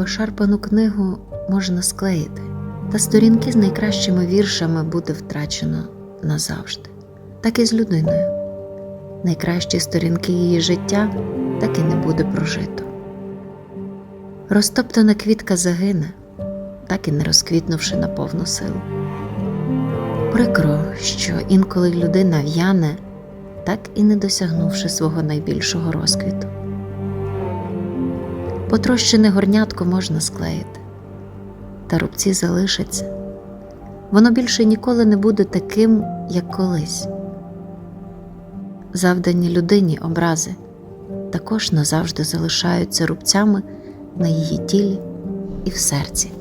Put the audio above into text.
Пошарпану книгу можна склеїти, та сторінки з найкращими віршами буде втрачено назавжди. Так і з людиною. Найкращі сторінки її життя так і не буде прожито. Розтоптана квітка загине, так і не розквітнувши на повну силу. Прикро, що інколи людина в'яне, так і не досягнувши свого найбільшого розквіту. Потрощене горнятко можна склеїти, та рубці залишаться. Воно більше ніколи не буде таким, як колись. Завдані людині образи також назавжди залишаються рубцями на її тілі і в серці.